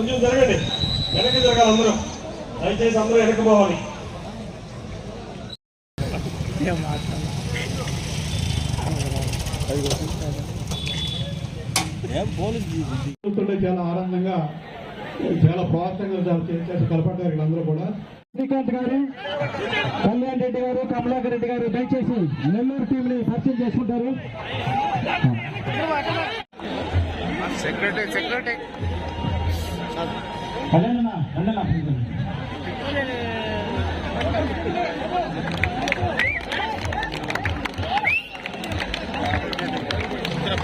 కొంచెం జరగండి. వెనక్కి జరగాలి అందరూ. దయచేసి అందరూ వెనక్కి పోవాలి. చూస్తుంటే చాలా ఆనందంగా చాలా ప్రోత్సాహంగా చాలా చేసి కలపడ్డారు వీళ్ళందరూ కూడా. శ్రీకాంత్ గారు కళ్యాణ్ రెడ్డి గారు కమలాకర్ రెడ్డి గారు దయచేసి నెల్లూరు టీం ని పరిచయం చేసుకుంటారు. Secretary secretary. కళ్యాణ్ అన్న, కళ్యాణ్ అన్న, please.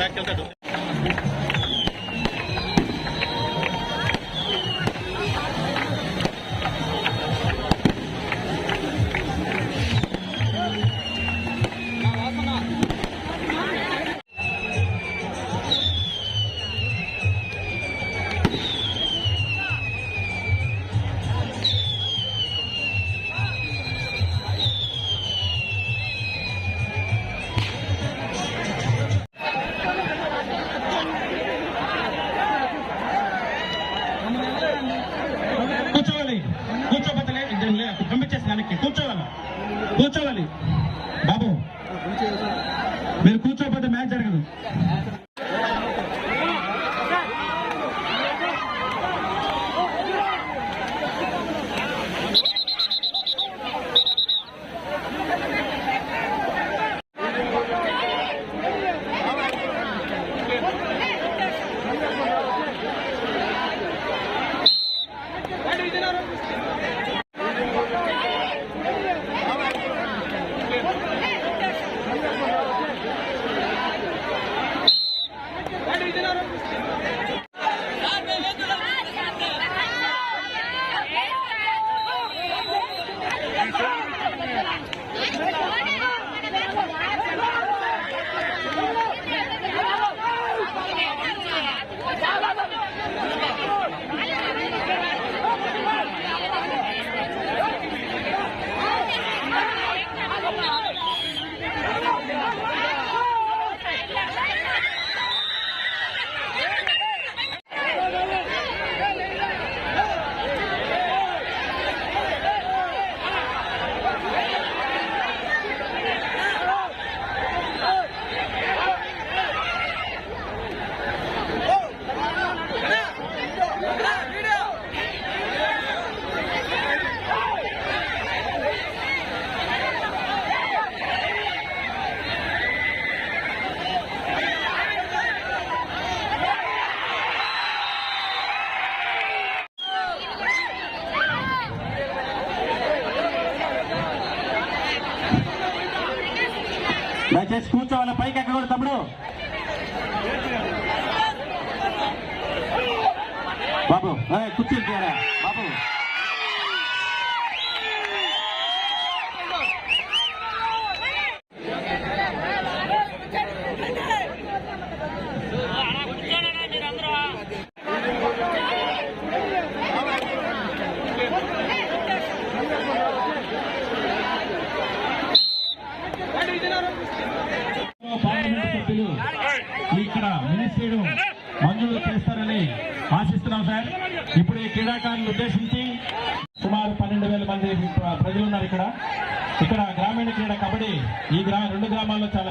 కూర్చోవాలి దయచేసి కూర్చోవాలి పైకి ఎక్కకూడదు తమ్ముడు. బాబు ఏయ్, కుర్చీలు తీయరా బాబు. గ్రామీణ ఈ గ్రా రెండు గ్రామాల్లో చాలా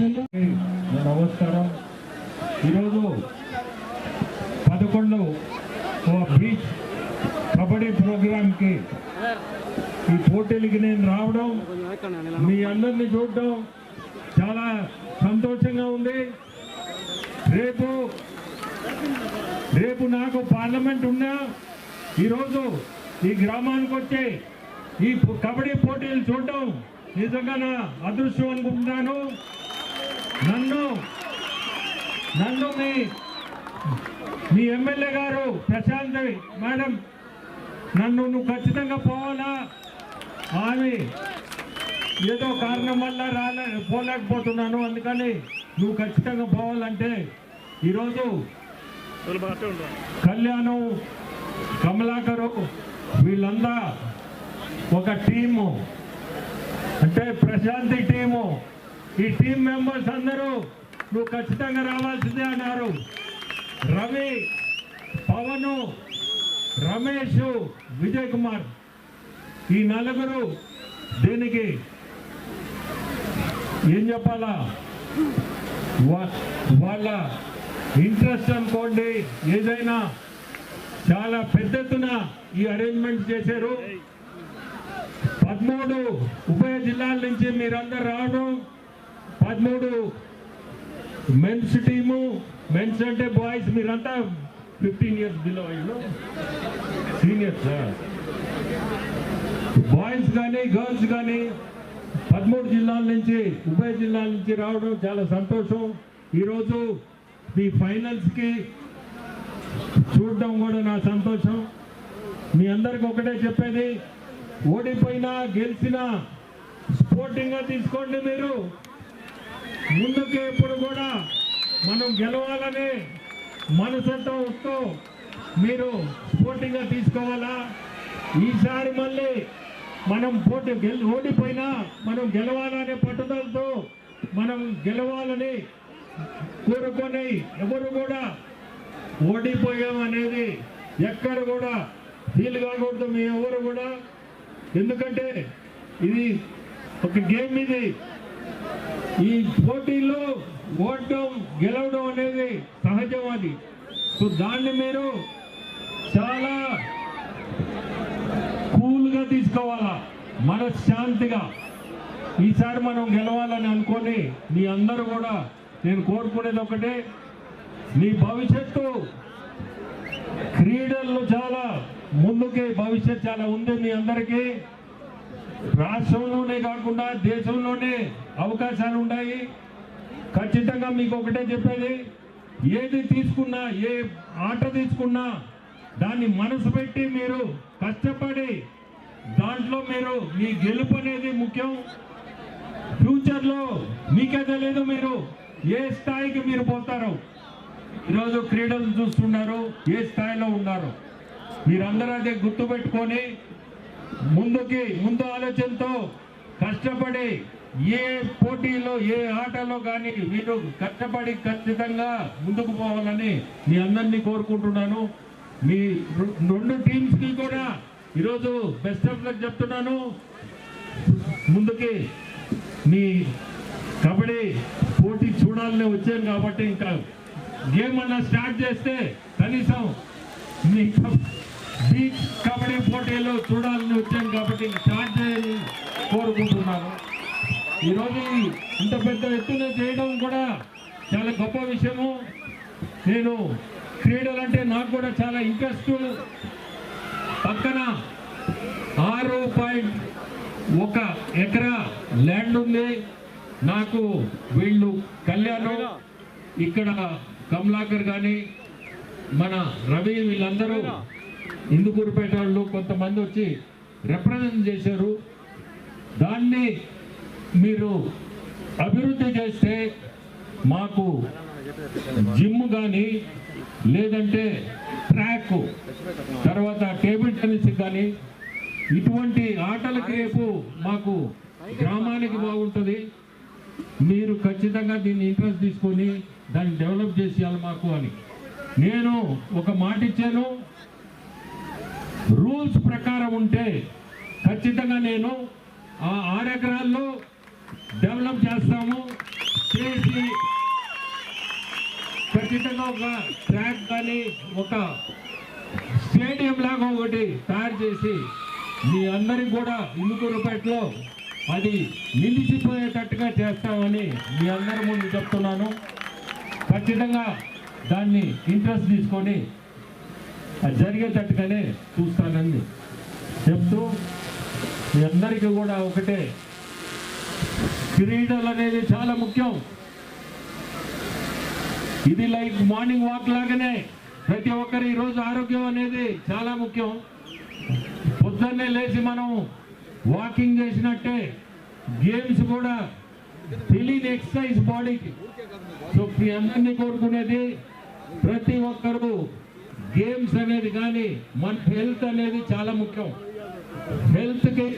సెకండ్ నమస్కారం. ఈరోజు పదకొండు ఓ బీచ్ కబడ్డీ ప్రోగ్రాంకి ఈ పోటీలకి నేను రావడం మీ అందరినీ చూడడం చాలా సంతోషంగా ఉంది. రేపు రేపు నాకు పార్లమెంట్ ఉన్నా ఈరోజు ఈ గ్రామానికి వచ్చే ఈ కబడ్డీ పోటీలు చూడడం నిజంగా నా అదృష్టం అనుకుంటున్నాను. నన్ను నన్ను మీ మీ ఎమ్మెల్యే గారు ప్రశాంత్ మేడం నన్ను నువ్వు ఖచ్చితంగా పోవాలా? ఆమె ఏదో కారణం వల్ల రాలే పోలేకపోతున్నాను అందుకని నువ్వు ఖచ్చితంగా పోవాలంటే ఈరోజు కళ్యాణం కమలాకరు వీళ్ళందా ఒక టీము అంటే ప్రశాంతి టీము ఈ టీం మెంబర్స్ అందరూ నువ్వు ఖచ్చితంగా రావాల్సిందే అన్నారు. రవి పవను రమేష్ విజయ్ కుమార్. ఈ నలుగురు దీనికి ఏం చెప్పాలా? వా- వాళ్ళ ఇంట్రెస్ట్ అనుకోండి ఏదైనా చాలా పెద్ద ఎత్తున ఈ అరేంజ్మెంట్ చేశారు. పదమూడు ఉభయ జిల్లాల నుంచి మీరందరూ రావడం పదమూడు మెన్స్ టీము మెన్స్ అంటే బాయ్స్ మీరంతా fifteen years below seniors boys కానీ గర్ల్స్ కానీ పదమూడు జిల్లాల నుంచి ఉభయ జిల్లాల నుంచి రావడం చాలా సంతోషం. ఈరోజు మీ ఫైనల్స్కి చూడడం కూడా నా సంతోషం. మీ అందరికి ఒకటే చెప్పేది ఓడిపోయినా గెలిచినా స్పోర్టింగ్గా తీసుకోండి మీరు. ముందుకు ఎప్పుడు కూడా మనం గెలవాలనే వస్తూ మీరు స్పోర్టింగ్గా తీసుకోవాలా? ఈసారి మళ్ళీ మనం పోటీ గెల్ ఓడిపోయినా మనం గెలవాలనే పట్టుదలతో మనం గెలవాలని కోరుకొని ఎవరు కూడా ఓడిపోయాం అనేది ఎక్కడ కూడా ఫీల్ కాకూడదు. మీ ఎవరు కూడా ఎందుకంటే ఇది ఒక గేమ్ ఇది. ఈ పోటీలో ఓడడం గెలవడం అనేది సహజం అది సో దాన్ని మీరు చాలా కూల్గా తీసుకోవాలా మనశ్శాంతిగా. ఈసారి మనం గెలవాలని అనుకొని మీ అందరూ కూడా నేను కోరుకునేది ఒకటే మీ భవిష్యత్తు క్రీడల్లో చాలా ముందుకే భవిష్యత్ చాలా ఉంది మీ అందరికీ. రాష్ట్రంలోనే కాకుండా దేశంలోనే అవకాశాలు ఉన్నాయి. ఖచ్చితంగా మీకు ఒకటే చెప్పేది ఏది తీసుకున్నా ఏ ఆట తీసుకున్నా దాన్ని మనసు పెట్టి మీరు కష్టపడి దాంట్లో మీరు మీ గెలుపు అనేది ముఖ్యం. ఫ్యూచర్లో మీకే తెలియదు మీరు ఏ స్థాయికి మీరు పోతారో. ఈరోజు క్రీడలు చూస్తున్నారు ఏ స్థాయిలో ఉన్నారు. మీరందరూ అదే గుర్తుపెట్టుకొని ముందుకి ముందు ఆలోచనతో కష్టపడి ఏ పోటీలో ఏ ఆటలో కానీ వీరు కష్టపడి ఖచ్చితంగా ముందుకు పోవాలని మీ అందరినీ కోరుకుంటున్నాను. మీ రెండు టీమ్స్కి కూడా ఈరోజు బెస్ట్ ఆఫ్ లక్ చెప్తున్నాను. ముందుకి మీ కబడ్డీ పోటీ చూడాలని వచ్చాను కాబట్టి ఇంకా గేమ్ అన్నా స్టార్ట్ చేస్తే కనీసం మీ బీచ్ కబడ్డీ పోటీలో చూడాలని వచ్చాను కాబట్టి స్టార్ట్ చేయాలని కోరుకుంటున్నాను. ఈరోజు ఇంత పెద్ద ఎత్తున చేయడం కూడా చాలా గొప్ప విషయము. నేను క్రీడలు అంటే నాకు కూడా చాలా ఇంట్రెస్ట్. పక్కన ఆరు పాయింట్ ఒక ఎకరా ల్యాండ్ ఉంది. నాకు వీళ్ళు కళ్యాణం ఇక్కడ కమలాకర్ కానీ మన రవి వీళ్ళందరూ ఇందుకూరుపేట వాళ్ళు కొంతమంది వచ్చి రిప్రజెంట్ చేశారు. దాన్ని మీరు అభివృద్ధి చేస్తే మాకు జిమ్ కానీ లేదంటే ట్రాక్ తర్వాత టేబుల్ టెన్నిస్ కానీ ఇటువంటి ఆటలకి రేపు మాకు గ్రామానికి బాగుంటుంది. మీరు ఖచ్చితంగా దీన్ని ఇంట్రెస్ట్ తీసుకొని దాన్ని డెవలప్ చేసేయాలి మాకు అని. నేను ఒక మాట ఇచ్చాను. రూల్స్ ప్రకారం ఉంటే ఖచ్చితంగా నేను ఆ ఆరు ఎకరాల్లో డెవలప్ చేస్తాము. చేసి ఖచ్చితంగా ఒక ట్రాక్ కానీ ఒక స్టేడియం లాగా ఒకటి తయారు చేసి మీ అందరికి కూడా ఇందుకూరుపేటలో అది నిలిచిపోయేటట్టుగా చేస్తామని మీ అందరి ముందు చెప్తున్నాను. ఖచ్చితంగా దాన్ని ఇంట్రెస్ట్ తీసుకొని అది జరిగేటట్టుగానే చూస్తానని చెప్తూ మీ అందరికీ కూడా ఒకటే. క్రీడలు అనేది చాలా ముఖ్యం. ఇది లైక్ మార్నింగ్ వాక్ లాగానే ప్రతి ఒక్కరు ఈరోజు ఆరోగ్యం అనేది చాలా ముఖ్యం. పొద్దున్నే లేచి మనం వాకింగ్ చేసినట్టే గేమ్స్ కూడా తెలియని ఎక్సర్సైజ్ బాడీకి. సో మీ అందరినీ కోరుకునేది ప్రతి ఒక్కరు గేమ్స్ అనేది కానీ మన హెల్త్ అనేది చాలా ముఖ్యం. హెల్త్కి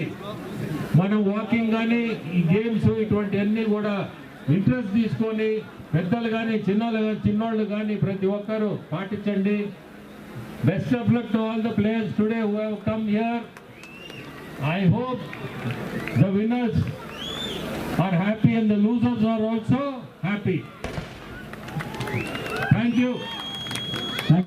మనం వాకింగ్ కానీ ఈ గేమ్స్ ఇటువంటి అన్ని కూడా ఇంట్రెస్ట్ తీసుకొని పెద్దలు కానీ చిన్నలు చిన్నోళ్ళు కానీ ప్రతి ఒక్కరు పాటించండి. Best of luck to all the players today who have come here. I hope the winners are happy and the losers are also happy. Thank you.